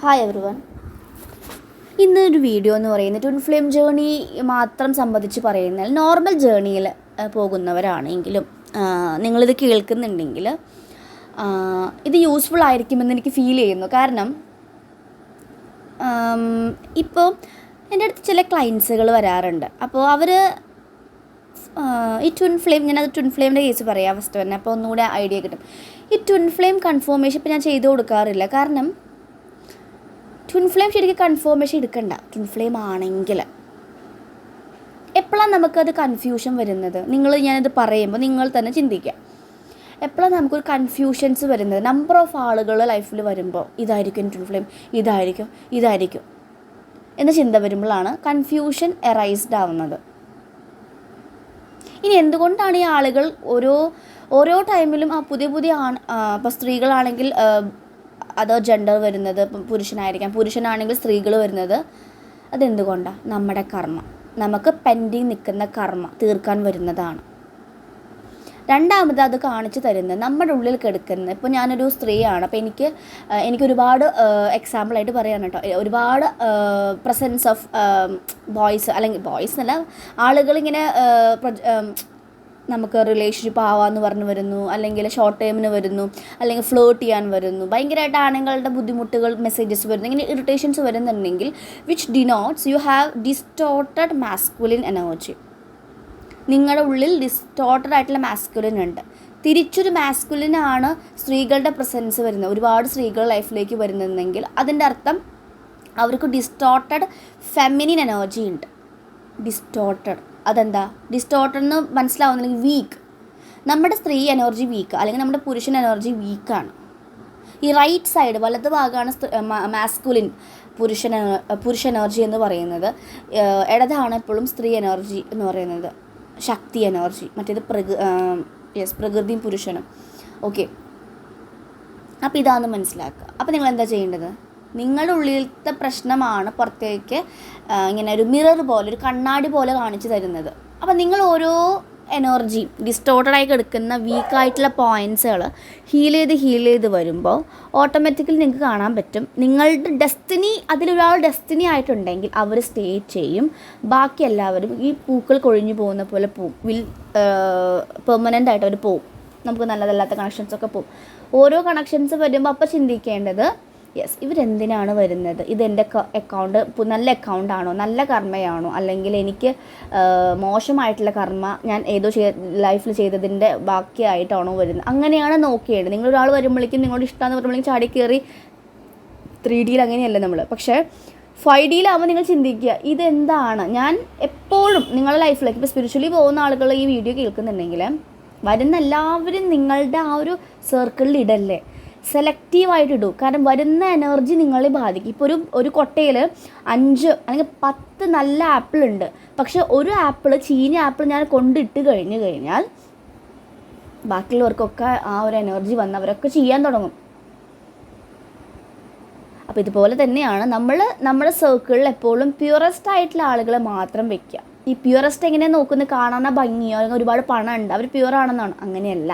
Hi everyone ഒരു video എന്ന് പറയുന്നത് ട്വിൻ ഫ്ലെയിം ജേണി മാത്രം സംബന്ധിച്ച് പറയുന്നാൽ നോർമൽ ജേണിയിൽ പോകുന്നവരാണെങ്കിലും നിങ്ങളിത് കേൾക്കുന്നുണ്ടെങ്കിൽ ഇത് യൂസ്ഫുൾ ആയിരിക്കുമെന്ന് എനിക്ക് ഫീൽ ചെയ്യുന്നു. കാരണം ഇപ്പോൾ എന്റെ അടുത്ത് ചില ക്ലയൻസുകൾ വരാറുണ്ട്. അപ്പോൾ അവർ ഈ ട്വിൻ ഫ്ലെയിം ഞാനത് ട്വിൻ ഫ്ലെയിമിന്റെ കേസ് പറയാം ഫസ്റ്റ് തന്നെ. അപ്പോൾ ഒന്നുകൂടെ ഐഡിയ കിട്ടും. ഈ ട്വിൻ ഫ്ലെയിം കൺഫോമേഷൻ ഇപ്പോൾ ഞാൻ ചെയ്ത് കൊടുക്കാറില്ല. കാരണം ട്വിൻ ഫ്ലെയിം ശരിക്കും കൺഫേർമേഷൻ എടുക്കണ്ട. ട്വിൻ ഫ്ലെയിം ആണെങ്കിൽ. എപ്പോഴാണ് നമുക്കത് കൺഫ്യൂഷൻ വരുന്നത്? നിങ്ങൾ ഞാനത് പറയുമ്പോൾ നിങ്ങൾ തന്നെ ചിന്തിക്കുക. എപ്പോഴാണ് നമുക്കൊരു കൺഫ്യൂഷൻസ് വരുന്നത്? നമ്പർ ഓഫ് ആളുകൾ ലൈഫിൽ വരുമ്പോൾ ഇതായിരിക്കും ട്വിൻ ഫ്ലെയിം ഇതായിരിക്കും ഇതായിരിക്കും. എന്ന ചിന്ത വരുമ്പോഴാണ് കൺഫ്യൂഷൻ എറൈസ്ഡ് ആവുന്നത്. ഇനി എന്തുകൊണ്ടാണ് ഈ ആളുകൾ ഓരോ ഓരോ ടൈമിലും ആ പുതിയ പുതിയ ആൺ ഇപ്പോൾ സ്ത്രീകളാണെങ്കിൽ അതർ ജെൻഡർ വരുന്നത് പുരുഷനായിരിക്കാം. പുരുഷനാണെങ്കിൽ സ്ത്രീകൾ വരുന്നത് അതെന്തുകൊണ്ടാണ് നമ്മുടെ കർമ്മ. നമുക്ക് പെൻഡിങ് നിൽക്കുന്ന കർമ്മ തീർക്കാൻ വരുന്നതാണ്. രണ്ടാമത് അത് കാണിച്ചു തരുന്നത് നമ്മുടെ ഉള്ളിൽ കിടക്കുന്ന ഇപ്പോൾ ഞാനൊരു സ്ത്രീയാണ്. അപ്പോൾ എനിക്ക് എനിക്ക് ഒരുപാട് എക്സാമ്പിളായിട്ട് പറയാൻ കേട്ടോ. ഒരുപാട് പ്രസൻസ് ഓഫ് ബോയ്സ് അല്ലെങ്കിൽ ബോയ്സ് എന്നല്ല ആളുകളിങ്ങനെ നമുക്ക് റിലേഷൻഷിപ്പ് ആവാമെന്ന് പറഞ്ഞു വരുന്നു അല്ലെങ്കിൽ ഷോർട്ട് ടൈമിന് വരുന്നു അല്ലെങ്കിൽ ഫ്ലോട്ട് ചെയ്യാൻ വരുന്നു. ഭയങ്കരമായിട്ട് ആണുങ്ങളുടെ ബുദ്ധിമുട്ടുകൾ മെസ്സേജസ് വരുന്നു ഇങ്ങനെ ഇറിറ്റേഷൻസ് വരുന്നുണ്ടെങ്കിൽ which denotes you have distorted masculine energy നിങ്ങളുടെ ഉള്ളിൽ ഡിസ്റ്റോർട്ടഡ് ആയിട്ടുള്ള മാസ്കുലിൻ ഉണ്ട്. തിരിച്ചൊരു മാസ്കുലിനാണ് സ്ത്രീകളുടെ പ്രസൻസ് വരുന്നത്. ഒരുപാട് സ്ത്രീകൾ ലൈഫിലേക്ക് വരുന്നതെങ്കിൽ അതിന്റെ അർത്ഥം അവർക്ക് ഡിസ്റ്റോർട്ടഡ് ഫെമിനിൻ എനർജി ഉണ്ട്. ഡിസ്റ്റോർട്ടഡ് അതെന്താ? ഡിസ്റ്റോർട്ടഡ് എന്ന് മനസ്സിലാവുന്നില്ലെങ്കിൽ വീക്ക് നമ്മുടെ സ്ത്രീ എനർജി വീക്ക് അല്ലെങ്കിൽ നമ്മുടെ പുരുഷൻ എനർജി വീക്കാണ് ഈ റൈറ്റ് സൈഡ് വലത് ഭാഗമാണ് മാസ്കുലിൻ പുരുഷൻ പുരുഷ എനർജി എന്ന് പറയുന്നത്. ഇടതാണ് എപ്പോഴും സ്ത്രീ എനർജി എന്ന് പറയുന്നത്. ശക്തി എനർജി മറ്റേത് പ്രകൃ യെസ് പ്രകൃതിയും പുരുഷനും. ഓക്കെ അപ്പോൾ ഇതാണെന്ന് മനസ്സിലാക്കുക. അപ്പോൾ നിങ്ങൾ എന്താ ചെയ്യേണ്ടത്? നിങ്ങളുടെ ഉള്ളിലത്തെ പ്രശ്നമാണ് പുറത്തേക്ക് ഇങ്ങനെ ഒരു മിറർ പോലെ ഒരു കണ്ണാടി പോലെ കാണിച്ചു തരുന്നത്. അപ്പോൾ നിങ്ങൾ ഓരോ എനർജി ഡിസ്റ്റോർട്ടഡായി കിടക്കുന്ന വീക്കായിട്ടുള്ള പോയിൻസുകൾ ഹീൽ ചെയ്ത് ഹീൽ ചെയ്ത് വരുമ്പോൾ ഓട്ടോമാറ്റിക്കലി നിങ്ങൾക്ക് കാണാൻ പറ്റും. നിങ്ങളുടെ ഡെസ്റ്റിനി അതിലൊരാൾ ഡെസ്റ്റിനി ആയിട്ടുണ്ടെങ്കിൽ അവർ സ്റ്റേ ചെയ്യും. ബാക്കി എല്ലാവരും ഈ പൂക്കൾ കൊഴിഞ്ഞു പോകുന്ന പോലെ പൂ വിൽ പെർമനന്റ് ആയിട്ട് അവർ പോകും നമുക്ക് നല്ലതല്ലാത്ത കണക്ഷൻസ് ഒക്കെ പോകും ഓരോ കണക്ഷൻസ് വരുമ്പോൾ അപ്പോൾ ചിന്തിക്കേണ്ടത് യെസ് ഇവരെന്തിനാണ് വരുന്നത്? ഇതെന്റെ അക്കൗണ്ട് നല്ല അക്കൗണ്ടാണോ നല്ല കർമ്മയാണോ? അല്ലെങ്കിൽ എനിക്ക് മോശമായിട്ടുള്ള കർമ്മ ഞാൻ ഏതോ ചെയ് ലൈഫിൽ ചെയ്തതിന്റെ ബാക്കിയായിട്ടാണോ വരുന്നത്? അങ്ങനെയാണ് നോക്കിയത് നിങ്ങളൊരാൾ വരുമ്പോഴേക്കും നിങ്ങളോട് ഇഷ്ടമാണെന്ന് പറയുമ്പോഴേക്കും ചാടി കയറി ത്രീ ഡിയിൽ അങ്ങനെയല്ല നമ്മൾ പക്ഷേ ഫൈവ് ഡിയിലാവുമ്പോൾ നിങ്ങൾ ചിന്തിക്കുക ഇതെന്താണ്? ഞാൻ എപ്പോഴും നിങ്ങളുടെ ലൈഫിലേക്ക് ഇപ്പോൾ സ്പിരിച്വലി പോകുന്ന ആളുകൾ ഈ വീഡിയോ കേൾക്കുന്നുണ്ടെങ്കിൽ വരുന്ന എല്ലാവരും നിങ്ങളുടെ ആ ഒരു സർക്കിളിൽ ഇടല്ലേ? സെലക്റ്റീവായിട്ട് ഇടൂ കാരണം വരുന്ന എനർജി നിങ്ങളെ ബാധിക്കും. ഇപ്പോൾ ഒരു ഒരു കൊട്ടയിൽ അഞ്ച് അല്ലെങ്കിൽ പത്ത് നല്ല ആപ്പിൾ ഉണ്ട്. പക്ഷെ ഒരു ആപ്പിൾ ചീഞ്ഞ ആപ്പിൾ ഞാൻ കൊണ്ടിട്ട് കഴിഞ്ഞു കഴിഞ്ഞാൽ ബാക്കിയുള്ളവർക്കൊക്കെ ആ ഒരു എനർജി വന്ന് അവരൊക്കെ ചെയ്യാൻ തുടങ്ങും. അപ്പോൾ ഇതുപോലെ തന്നെയാണ് നമ്മൾ നമ്മുടെ സർക്കിളിൽ എപ്പോഴും പ്യുറസ്റ്റ് ആയിട്ടുള്ള ആളുകളെ മാത്രം വെക്കുക. ഈ പ്യുറസ്റ്റ് എങ്ങനെയാണ് നോക്കുന്നത്? കാണാൻ ഭംഗിയോ അല്ലെങ്കിൽ ഒരുപാട് പണം ഉണ്ട് അവർ പ്യുവർ ആണെന്നാണ്. അങ്ങനെയല്ല.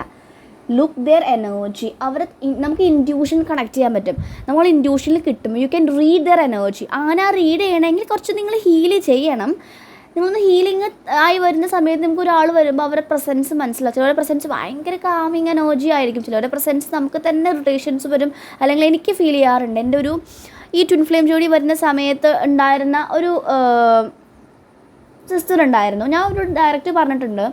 ലുക്ക് ദെയർ എനർജി അവർ നമുക്ക് ഇൻഡ്യൂഷൻ കണക്ട് ചെയ്യാൻ പറ്റും. നമ്മൾ ഇൻഡ്യൂഷനിൽ കിട്ടും. You can read their energy അങ്ങനെ റീഡ് ചെയ്യണമെങ്കിൽ കുറച്ച് നിങ്ങൾ ഹീൽ ചെയ്യണം. നിങ്ങളൊന്ന് ഹീലിംഗ് ആയി വരുന്ന സമയത്ത് നമുക്ക് ഒരാൾ വരുമ്പോൾ അവരുടെ പ്രസൻസ് മനസ്സിലാവും. ചിലവരുടെ പ്രസൻസ് ഭയങ്കര കാമിങ് എനർജി ആയിരിക്കും. ചിലവരുടെ പ്രസൻസ് നമുക്ക് തന്നെ ഇറിറ്റേഷൻസ് വരും. അല്ലെങ്കിൽ എനിക്ക് ഫീൽ ചെയ്യാറുണ്ട്. എന്റെ ഒരു ഈ ട്വിൻ ഫ്ലെയിം ജോഡി വരുന്ന സമയത്ത് ഉണ്ടായിരുന്ന ഒരു സിസ്റ്റർ ഉണ്ടായിരുന്നു. ഞാൻ ഒരു ഡയറക്റ്റ് പറഞ്ഞിട്ടുണ്ട്.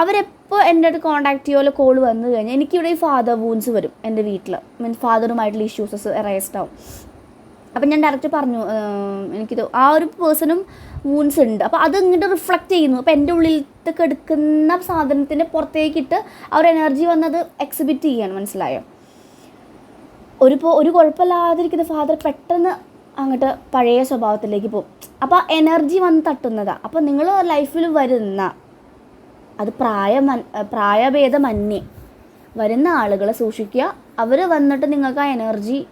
അവരെപ്പോൾ എന്റെ അടുത്ത് കോൺടാക്ട് ചെയ്യുമല്ലോ കോൾ വന്നു കഴിഞ്ഞാൽ എനിക്കിവിടെ ഈ ഫാദർ വൂൺസ് വരും എന്റെ വീട്ടിൽ മീൻസ് ഫാദറുമായിട്ടുള്ള ഇഷ്യൂസസ് അറേസ്ഡ് ആവും. അപ്പം ഞാൻ ഡയറക്റ്റ് പറഞ്ഞു എനിക്കിത് ആ ഒരു പേഴ്സണും വൂൺസ് ഉണ്ട്. അപ്പോൾ അത് ഇങ്ങോട്ട് റിഫ്ലക്റ്റ് ചെയ്യുന്നു. അപ്പോൾ എന്റെ ഉള്ളിലത്തെ കെടുക്കുന്ന സാധനത്തിന്റെ പുറത്തേക്കിട്ട് ആ ഒരു എനർജി വന്നത് എക്സിബിറ്റ് ചെയ്യാണ് മനസ്സിലായോ? ഒരു ഇപ്പോൾ ഒരു കുഴപ്പമില്ലാതിരിക്കുന്ന ഫാദർ പെട്ടെന്ന് അങ്ങോട്ട് പഴയ സ്വഭാവത്തിലേക്ക് പോകും. അപ്പോൾ എനർജി വന്ന് തട്ടുന്നതാണ് അപ്പോൾ നിങ്ങൾ ലൈഫിൽ വരുന്ന അത് പ്രായമ പ്രായഭേദമന്യേ. വരുന്ന ആളുകളെ സൂക്ഷിക്കുക. അവർ വന്നിട്ട് നിങ്ങൾക്ക് ആ എനർജി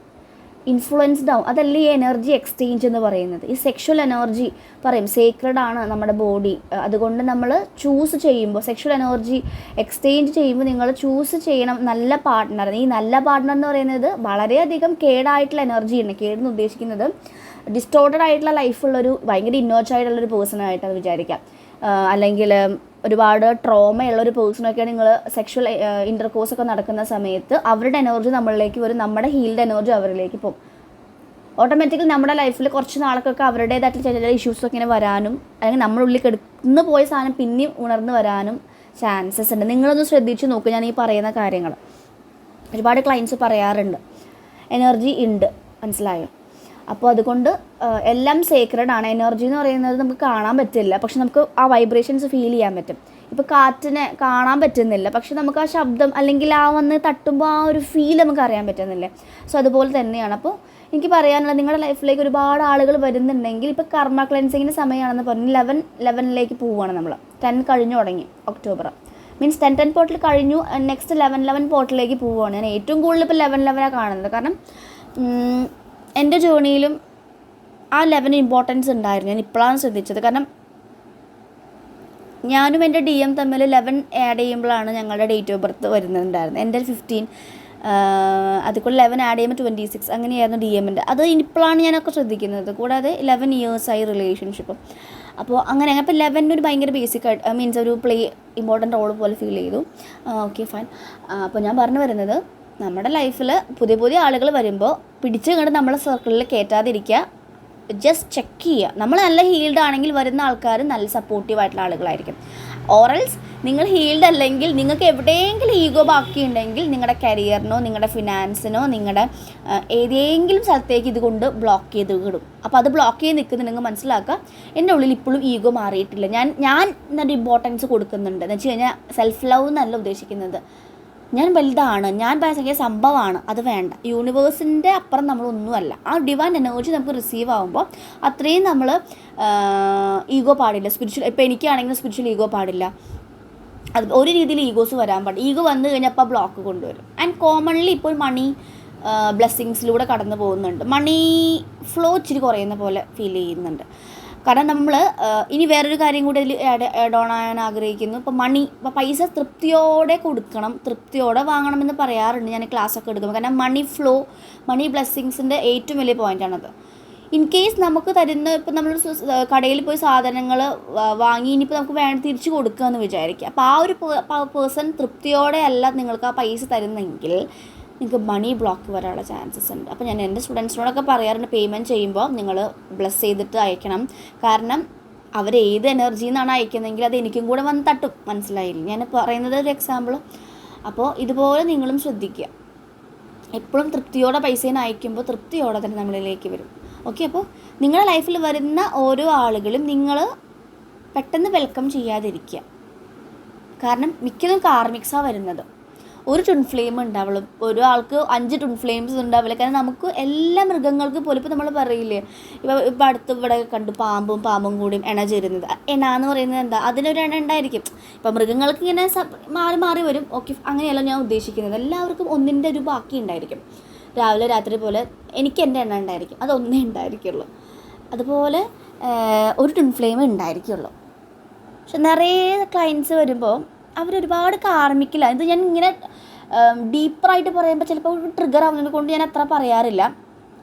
ഇൻഫ്ലുവൻസ്ഡ് ആവും. അതല്ല ഈ എനർജി എക്സ്ചേഞ്ച് എന്ന് പറയുന്നത്. ഈ സെക്ഷൽ എനർജി പറയും സേക്രഡ് ആണ് നമ്മുടെ ബോഡി. അതുകൊണ്ട് നമ്മൾ ചൂസ് ചെയ്യുമ്പോൾ സെക്ഷൽ എനർജി എക്സ്ചേഞ്ച് ചെയ്യുമ്പോൾ നിങ്ങൾ ചൂസ് ചെയ്യണം നല്ല പാർട്ട്ണർ. ഈ നല്ല പാർട്ട്ണർ എന്ന് പറയുന്നത് വളരെയധികം കേടായിട്ടുള്ള എനർജി ഉണ്ട് കേടെന്ന് ഉദ്ദേശിക്കുന്നത് ഡിസ്റ്റോർട്ടഡ് ആയിട്ടുള്ള ലൈഫുള്ളൊരു ഭയങ്കര ഇന്നോച്ചായിട്ടുള്ളൊരു പേഴ്സണായിട്ടത് വിചാരിക്കാം അല്ലെങ്കിൽ ഒരുപാട് ട്രോമയുള്ള ഒരു പേഴ്സണൊക്കെ നിങ്ങൾ സെക്ഷൽ ഇന്റർകോഴ്സ് ഒക്കെ നടക്കുന്ന സമയത്ത് അവരുടെ എനർജി നമ്മളിലേക്ക് വരും നമ്മുടെ ഹീൽഡ് എനർജി അവരിലേക്ക് പോകും. ഓട്ടോമാറ്റിക്കലി നമ്മുടെ ലൈഫിൽ കുറച്ച് നാളൊക്കെ അവരുടേതായിട്ടുള്ള ചില ഇഷ്യൂസൊക്കെ ഇങ്ങനെ വരാനും അല്ലെങ്കിൽ നമ്മുടെ ഉള്ളിൽ പോയ സാധനം പിന്നെയും ഉണർന്ന് വരാനും ചാൻസസ് ഉണ്ട്. നിങ്ങളൊന്ന് ശ്രദ്ധിച്ച് നോക്കുക ഞാൻ ഈ പറയുന്ന കാര്യങ്ങൾ. ഒരുപാട് ക്ലയൻസ് പറയാറുണ്ട്. എനർജി ഉണ്ട്. മനസ്സിലായോ? അപ്പോൾ അതുകൊണ്ട് എല്ലാം സേക്രഡ് ആണ്. എനർജി എന്ന് പറയുന്നത് നമുക്ക് കാണാൻ പറ്റില്ല. പക്ഷെ നമുക്ക് ആ വൈബ്രേഷൻസ് ഫീൽ ചെയ്യാൻ പറ്റും. ഇപ്പോൾ കാറ്റിനെ കാണാൻ പറ്റുന്നില്ല. പക്ഷെ നമുക്ക് ആ ശബ്ദം അല്ലെങ്കിൽ ആ വന്ന് തട്ടുമ്പോൾ ആ ഒരു ഫീൽ നമുക്ക് അറിയാൻ പറ്റുന്നില്ല. സോ അതുപോലെ തന്നെയാണ്. അപ്പോൾ എനിക്ക് പറയാനുള്ളത് നിങ്ങളുടെ ലൈഫിലേക്ക് ഒരുപാട് ആളുകൾ വരുന്നുണ്ടെങ്കിൽ ഇപ്പോൾ കർമ്മ ക്ലൻസിങ്ങിന്റെ സമയമാണെന്ന് പറഞ്ഞ് ലെവൻ ലെവനിലേക്ക് പോവുകയാണ് നമ്മൾ ടെൻ കഴിഞ്ഞു തുടങ്ങി ഒക്ടോബർ മീൻസ് ടെൻ ടെൻ പോർട്ടിൽ കഴിഞ്ഞു. നെക്സ്റ്റ് ലെവൻ ലെവൻ പോർട്ടിലേക്ക് പോവുകയാണ്. ഞാൻ ഏറ്റവും കൂടുതൽ ഇപ്പോൾ ലെവൻ ലെവനാണ് കാണുന്നത്. കാരണം എന്റെ ജേണിയിലും ആ ലെവന് ഇമ്പോർട്ടൻസ് ഉണ്ടായിരുന്നു. ഞാൻ ഇപ്പോഴാണ് ശ്രദ്ധിച്ചത്. കാരണം ഞാനും എന്റെ ഡി എം തമ്മിൽ ലെവൻ ആഡ് ചെയ്യുമ്പോഴാണ് ഞങ്ങളുടെ ഡേറ്റ് ഓഫ് ബർത്ത് വരുന്നുണ്ടായിരുന്നത്. എന്റെ ഫിഫ്റ്റീൻ അതുകൊണ്ട് ലെവൻ ആഡ് ചെയ്യുമ്പോൾ ട്വന്റി സിക്സ് അങ്ങനെയായിരുന്നു ഡി എമ്മിന്റെ അത് ഇപ്പോഴാണ് ഞാനൊക്കെ ശ്രദ്ധിക്കുന്നത്. കൂടാതെ ലെവൻ ഇയേഴ്സായി റിലേഷൻഷിപ്പും അപ്പോൾ അങ്ങനെ അപ്പോൾ ലെവനിന് ഒരു ഭയങ്കര ബേസിക് ആയിട്ട് മീൻസ് ഒരു പ്ലേ ഇമ്പോർട്ടന്റ് റോൾ പോലെ ഫീൽ ചെയ്തു. ഓക്കെ ഫൈൻ അപ്പോൾ ഞാൻ പറഞ്ഞു വരുന്നത് നമ്മുടെ ലൈഫിൽ പുതിയ പുതിയ ആളുകൾ വരുമ്പോൾ പിടിച്ച് കണ്ട് നമ്മളെ സർക്കിളിൽ കയറ്റാതിരിക്കുക ജസ്റ്റ് ചെക്ക് ചെയ്യുക നമ്മൾ നല്ല ഹീൽഡ് ആണെങ്കിൽ വരുന്ന ആൾക്കാർ നല്ല സപ്പോർട്ടീവ് ആയിട്ടുള്ള ആളുകളായിരിക്കും. ഓറൽസ് നിങ്ങൾ ഹീൽഡ് അല്ലെങ്കിൽ നിങ്ങൾക്ക് എവിടെയെങ്കിലും ഈഗോ ബാക്കിയുണ്ടെങ്കിൽ നിങ്ങളുടെ കരിയറിനോ നിങ്ങളുടെ ഫിനാൻസിനോ നിങ്ങളുടെ ഏതെങ്കിലും സ്ഥലത്തേക്ക് ഇതുകൊണ്ട് ബ്ലോക്ക് ചെയ്ത് വിടും. അപ്പോൾ അത് ബ്ലോക്ക് ചെയ്ത് നിൽക്കുന്നുണ്ടെങ്കിൽ മനസ്സിലാക്കുക എന്റെ ഉള്ളിൽ ഇപ്പോഴും ഈഗോ മാറിയിട്ടില്ല. ഞാൻ ഞാൻ എന്നൊരു ഇമ്പോർട്ടൻസ് കൊടുക്കുന്നുണ്ട്. എന്ന് വെച്ച് കഴിഞ്ഞാൽ സെൽഫ് ലവ് എന്നല്ല ഉദ്ദേശിക്കുന്നത്. ഞാൻ വലുതാണ് ഞാൻ ഭയങ്കര സംഭവമാണ് അത് വേണ്ട. യൂണിവേഴ്സിന്റെ അപ്പുറം നമ്മളൊന്നുമല്ല. ആ ഡിവൈൻ എനർജി നമുക്ക് റിസീവ് ആകുമ്പോൾ അത്രയും നമ്മൾ ഈഗോ പാടില്ല. സ്പിരിച്വൽ ഇപ്പോൾ എനിക്കാണെങ്കിൽ സ്പിരിച്വൽ ഈഗോ പാടില്ല. അത് ഒരു രീതിയിൽ ഈഗോസ് വരാൻ പാടില്ല. ഈഗോ വന്നു കഴിഞ്ഞാൽ അപ്പോൾ ബ്ലോക്ക് കൊണ്ടുവരും. ആൻഡ് കോമൺലി ഇപ്പോൾ മണി ബ്ലെസ്സിങ്സിലൂടെ കടന്നു പോകുന്നുണ്ട്. മണി ഫ്ലോ ഇച്ചിരി കുറയുന്ന പോലെ ഫീൽ ചെയ്യുന്നുണ്ട്. കാരണം നമ്മൾ ഇനി വേറൊരു കാര്യം കൂടി അതിൽ ആഡ് ഓൺ ആകാൻ ആഗ്രഹിക്കുന്നു. ഇപ്പോൾ മണി ഇപ്പോൾ പൈസ തൃപ്തിയോടെ കൊടുക്കണം തൃപ്തിയോടെ വാങ്ങണമെന്ന് പറയാറുണ്ട്. ഞാൻ ക്ലാസ് ഒക്കെ എടുക്കുമ്പോൾ കാരണം മണി ഫ്ലോ മണി ബ്ലെസ്സിങ്സിന്റെ ഏറ്റവും വലിയ പോയിന്റാണത് ഇൻ കേസ് നമുക്ക് തരുന്ന ഇപ്പം നമ്മൾ കടയിൽ പോയി സാധനങ്ങൾ വാങ്ങി ഇനിയിപ്പോൾ നമുക്ക് വേണം തിരിച്ചു കൊടുക്കുക എന്ന് വിചാരിക്കുക. അപ്പോൾ ആ ഒരു പേഴ്സൺ തൃപ്തിയോടെ അല്ല നിങ്ങൾക്ക് ആ പൈസ തരുന്നെങ്കിൽ നിങ്ങൾക്ക് മണി ബ്ലോക്ക് വരാനുള്ള ചാൻസസ് ഉണ്ട്. അപ്പോൾ ഞാൻ എന്റെ സ്റ്റുഡൻസിനോടൊക്കെ പറയാറുണ്ട് പേയ്മെന്റ് ചെയ്യുമ്പോൾ നിങ്ങൾ ബ്ലസ് ചെയ്തിട്ട് അയക്കണം. കാരണം അവർ ഏത് എനർജിയിൽ നിന്നാണ് അയക്കുന്നതെങ്കിൽ അത് എനിക്കും കൂടെ വന്ന് തട്ടും. മനസ്സിലായില്ല? ഞാൻ പറയുന്നത് ഒരു എക്സാമ്പിൾ അപ്പോൾ ഇതുപോലെ നിങ്ങളും ശ്രദ്ധിക്കുക. എപ്പോഴും തൃപ്തിയോടെ പൈസേനെ അയക്കുമ്പോൾ തൃപ്തിയോടെ തന്നെ നമ്മളിലേക്ക് വരും. ഓക്കെ അപ്പോൾ നിങ്ങളുടെ ലൈഫിൽ വരുന്ന ഓരോ ആളുകളും നിങ്ങൾ പെട്ടെന്ന് വെൽക്കം ചെയ്യാതിരിക്കുക. കാരണം മിക്കതും കാർമിക്സാണ് വരുന്നത്. ഒരു ട്വിൻ ഫ്ലെയിം ഉണ്ടാവുള്ളൂ. ഒരാൾക്ക് അഞ്ച് ട്വിൻ ഫ്ലെയിംസ് ഉണ്ടാവില്ല. കാരണം നമുക്ക് എല്ലാ മൃഗങ്ങൾക്ക് പോലും ഇപ്പോൾ നമ്മൾ പറയില്ലേ ഇപ്പോൾ ഇപ്പോൾ അടുത്ത് ഇവിടെ കണ്ടു പാമ്പും പാമ്പും കൂടിയും എണ ചേരുന്നത്. എണ എന്ന് പറയുന്നത് എന്താ? അതിനൊരു എണ ഉണ്ടായിരിക്കും. ഇപ്പോൾ മൃഗങ്ങൾക്ക് ഇങ്ങനെ മാറി മാറി വരും. ഓക്കെ അങ്ങനെയല്ല ഞാൻ ഉദ്ദേശിക്കുന്നത്. എല്ലാവർക്കും ഒന്നിന്റെ ഒരു ബാക്കി ഉണ്ടായിരിക്കും. രാവിലെ രാത്രി പോലെ എനിക്ക് എന്റെ എണ്ണ ഉണ്ടായിരിക്കും. അതൊന്നേ ഉണ്ടായിരിക്കുള്ളൂ. അതുപോലെ ഒരു ട്വിൻ ഫ്ലെയിം ഉണ്ടായിരിക്കുള്ളൂ. പക്ഷെ നിറയെ ക്ലയൻസ് വരുമ്പോൾ അവരൊരുപാട് കാർമിക്കില്ല ഇത് ഞാൻ ഇങ്ങനെ ഡീപ്പറായിട്ട് പറയുമ്പോൾ ചിലപ്പോൾ ട്രിഗർ ആവുന്നത് കൊണ്ട് ഞാൻ അത്ര പറയാറില്ല.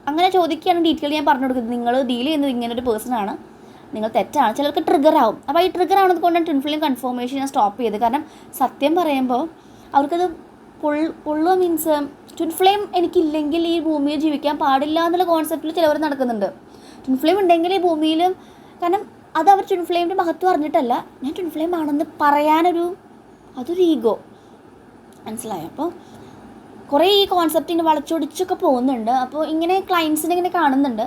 അങ്ങനെ ചോദിക്കുകയാണ് ഡീറ്റെയിൽ ഞാൻ പറഞ്ഞു കൊടുക്കുന്നത്. നിങ്ങൾ ഡീൽ ചെയ്യുന്നത് ഇങ്ങനെ ഒരു പേഴ്സൺ ആണ്. നിങ്ങൾ തെറ്റാണ്. ചിലർക്ക് ട്രിഗർ ആവും. അപ്പോൾ ഈ ട്രിഗർ ആവുന്നത് കൊണ്ട് ട്വിൻഫിലിം കൺഫർമേഷൻ ഞാൻ സ്റ്റോപ്പ് ചെയ്ത് കാരണം സത്യം പറയുമ്പോൾ അവർക്കത് പൊൾ പൊള്ളുക മീൻസ് ട്വിൻ ഫ്ലെയിം എനിക്കില്ലെങ്കിൽ ഈ ഭൂമിയിൽ ജീവിക്കാൻ പാടില്ല എന്നുള്ള കോൺസെപ്റ്റിൽ ചിലവർ നടക്കുന്നുണ്ട്. ട്വിൻ ഫ്ലെയിം ഉണ്ടെങ്കിൽ ഈ ഭൂമിയിൽ കാരണം അത് അവർ ട്വിൻ ഫ്ലെയിമിന്റെ മഹത്വം അറിഞ്ഞിട്ടല്ല. ഞാൻ ട്വിൻ ഫ്ലെയിം ആണെന്ന് പറയാനൊരു അതൊരു ഈഗോ. മനസ്സിലായോ? അപ്പോൾ കുറേ ഈ കോൺസെപ്റ്റ് ഇങ്ങനെ വളച്ചൊടിച്ചൊക്കെ പോകുന്നുണ്ട്. അപ്പോൾ ഇങ്ങനെ ക്ലയൻസിനെ ഇങ്ങനെ കാണുന്നുണ്ട്.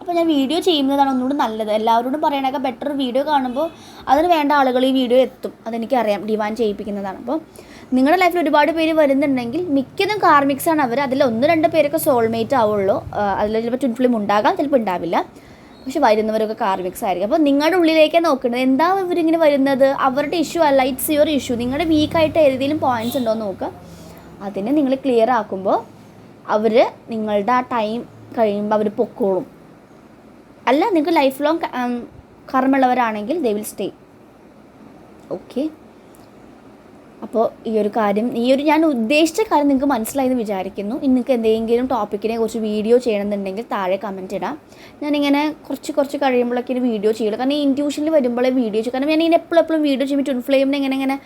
അപ്പോൾ ഞാൻ വീഡിയോ ചെയ്യുന്നതാണ് ഒന്നുകൂടി നല്ലത്. എല്ലാവരോടും പറയണൊക്കെ ബെറ്റർ വീഡിയോ കാണുമ്പോൾ അതിന് വേണ്ട ആളുകൾ ഈ വീഡിയോ എത്തും. അതെനിക്കറിയാം. ഡിമാൻഡ് ചെയ്യിപ്പിക്കുന്നതാണ്. അപ്പോൾ നിങ്ങളുടെ ലൈഫിൽ ഒരുപാട് പേര് വരുന്നുണ്ടെങ്കിൽ മിക്കതും കാർമിക്സ് ആണ് അവർ. അതിൽ ഒന്ന് രണ്ട് പേരൊക്കെ സോൾമേറ്റ് ആവുള്ളൂ. അതിൽ ചിലപ്പോൾ ട്വിൻ ഫിലിം ഉണ്ടാകാം ചിലപ്പോൾ ഉണ്ടാവില്ല. പക്ഷെ വരുന്നവരൊക്കെ കാർമിക്സ് ആയിരിക്കും. അപ്പോൾ നിങ്ങളുടെ ഉള്ളിലേക്ക് നോക്കേണ്ടത് എന്താ ഇവരിങ്ങനെ വരുന്നത്? അവരുടെ ഇഷ്യൂ അല്ല ഇറ്റ്സ് യുവർ ഇഷ്യൂ നിങ്ങളുടെ വീക്കായിട്ട് ഏതെങ്കിലും പോയിന്റ്സ് ഉണ്ടോ എന്ന് നോക്കുക അതിനെ നിങ്ങൾ ക്ലിയർ ആക്കുമ്പോൾ അവർ നിങ്ങളുടെ ആ ടൈം കഴിയുമ്പോൾ അവർ പൊക്കോളും. അല്ല നിങ്ങൾക്ക് ലൈഫ് ലോങ് കർമ്മമുള്ളവരാണെങ്കിൽ ദേ വിൽ സ്റ്റേ ഓക്കെ അപ്പോൾ ഈ ഒരു കാര്യം ഈ ഒരു ഞാൻ ഉദ്ദേശിച്ച കാര്യം നിങ്ങൾക്ക് മനസ്സിലായെന്ന് വിചാരിക്കുന്നു. നിങ്ങൾക്ക് എന്തെങ്കിലും ടോപ്പിക്കിനെ കുറിച്ച് വീഡിയോ ചെയ്യണമെന്നുണ്ടെങ്കിൽ താഴെ കമന്റ് ഇടാം. ഞാനിങ്ങനെ കുറച്ച് കുറച്ച് കഴിയുമ്പോഴൊക്കെ ഒരു വീഡിയോ ചെയ്യുള്ളൂ. കാരണം ഈ ഇന്റ്യൂഷനിൽ വരുമ്പോഴേ വീഡിയോ ചെയ്യും. കാരണം ഞാൻ ഇങ്ങനെ എപ്പോഴും എപ്പോഴും വീഡിയോ ചെയ്യുമ്പോൾ ട്വിൻ ഫ്ലെയിമിനെ ഇങ്ങനെ ഇങ്ങനെ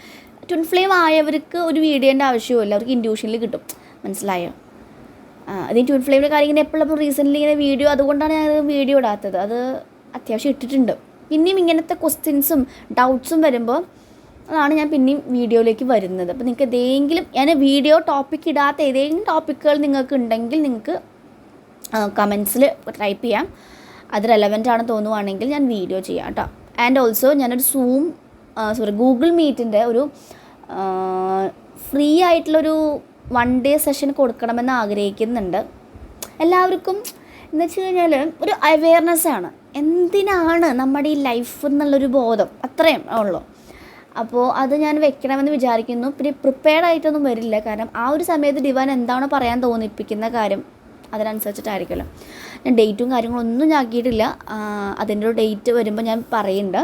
ട്വിൻ ഫ്ലെയിം ആയവർക്ക് ഒരു വീഡിയോന്റെ ആവശ്യമില്ല അവർക്ക് ഇന്റ്യൂഷനിൽ കിട്ടും. മനസ്സിലായോ? അത് ട്വിൻ ഫ്ലെയിമിന്റെ കാര്യം ഇങ്ങനെ എപ്പോഴും റീസെന്റ്ലി ഇങ്ങനെ വീഡിയോ അതുകൊണ്ടാണ് ഞാൻ വീഡിയോ ഇടാത്തത്. അത് അത്യാവശ്യം ഇട്ടിട്ടുണ്ട്. ഇനിയും ഇങ്ങനത്തെ ക്വസ്റ്റ്യൻസും ഡൗട്ട്സും വരുമ്പോൾ അതാണ് ഞാൻ പിന്നെയും വീഡിയോയിലേക്ക് വരുന്നത്. അപ്പോൾ നിങ്ങൾക്ക് ഏതെങ്കിലും ഞാൻ വീഡിയോ ടോപ്പിക് ഇടാത്ത ഏതെങ്കിലും ടോപ്പിക്കുകൾ നിങ്ങൾക്ക് ഉണ്ടെങ്കിൽ നിങ്ങൾക്ക് കമൻസിൽ ടൈപ്പ് ചെയ്യാം. അത് റെലവന്റ് ആണെന്ന് തോന്നുവാണെങ്കിൽ ഞാൻ വീഡിയോ ചെയ്യാം കേട്ടോ ആൻഡ് ഓൾസോ ഞാനൊരു സൂം സോറി ഗൂഗിൾ മീറ്റിന്റെ ഒരു ഫ്രീ ആയിട്ടുള്ളൊരു വൺ ഡേ സെഷൻ കൊടുക്കണമെന്ന് ആഗ്രഹിക്കുന്നുണ്ട്. എല്ലാവർക്കും എന്ന് വെച്ച് കഴിഞ്ഞാൽ ഒരു അവെയർനെസ്സാണ് എന്തിനാണ് നമ്മുടെ ഈ ലൈഫ് എന്നുള്ളൊരു ബോധം? അത്രയും ഉള്ളൂ. അപ്പോൾ അത് ഞാൻ വെക്കണമെന്ന് വിചാരിക്കുന്നു. പിന്നെ പ്രിപ്പയർഡ് ആയിട്ടൊന്നും വരില്ല. കാരണം ആ ഒരു സമയത്ത് ഡിവാൻ എന്താണോ പറയാൻ തോന്നിപ്പിക്കുന്ന കാര്യം അതിനനുസരിച്ചിട്ടായിരിക്കുമല്ലോ. ഞാൻ ഡേറ്റും കാര്യങ്ങളും ഒന്നും ഞാക്കിയിട്ടില്ല അതിന്റെ ഒരു ഡേറ്റ് വരുമ്പോൾ ഞാൻ പറയുന്നുണ്ട്.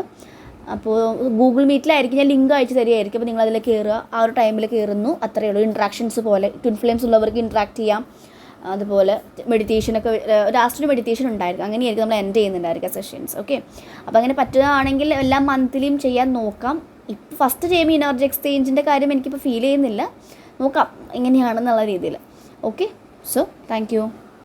അപ്പോൾ ഗൂഗിൾ മീറ്റിലായിരിക്കും ഞാൻ ലിങ്ക് അയച്ചു തരികയായിരിക്കും. അപ്പോൾ നിങ്ങൾ അതിൽ കയറുക. ആ ഒരു ടൈമിൽ കയറുന്നു. അത്രയേ ഉള്ളൂ. ഇൻട്രാക്ഷൻസ് പോലെ. ട്വിൻ ഫ്ലെയിംസ് ഉള്ളവർക്ക് ഇൻട്രാക്ട് ചെയ്യാം. അതുപോലെ മെഡിറ്റേഷനൊക്കെ ലാസ്റ്റ് ഒരു മെഡിറ്റേഷൻ ഉണ്ടായിരിക്കും. അങ്ങനെയായിരിക്കും നമ്മൾ എൻഡ് ചെയ്യുന്നുണ്ടായിരിക്കും സെഷൻസ് ഓക്കെ അപ്പോൾ അങ്ങനെ പറ്റുകയാണെങ്കിൽ എല്ലാ മന്ത്ലിയും ചെയ്യാൻ നോക്കാം. ഇപ്പോൾ ഫസ്റ്റ് ചെയ്യുമ്പോൾ എനർജി എക്സ്ചേഞ്ചിന്റെ കാര്യം എനിക്കിപ്പോൾ ഫീൽ ചെയ്യുന്നില്ല. നോക്കാം എങ്ങനെയാണെന്നുള്ള രീതിയിൽ ഓക്കെ സോ താങ്ക്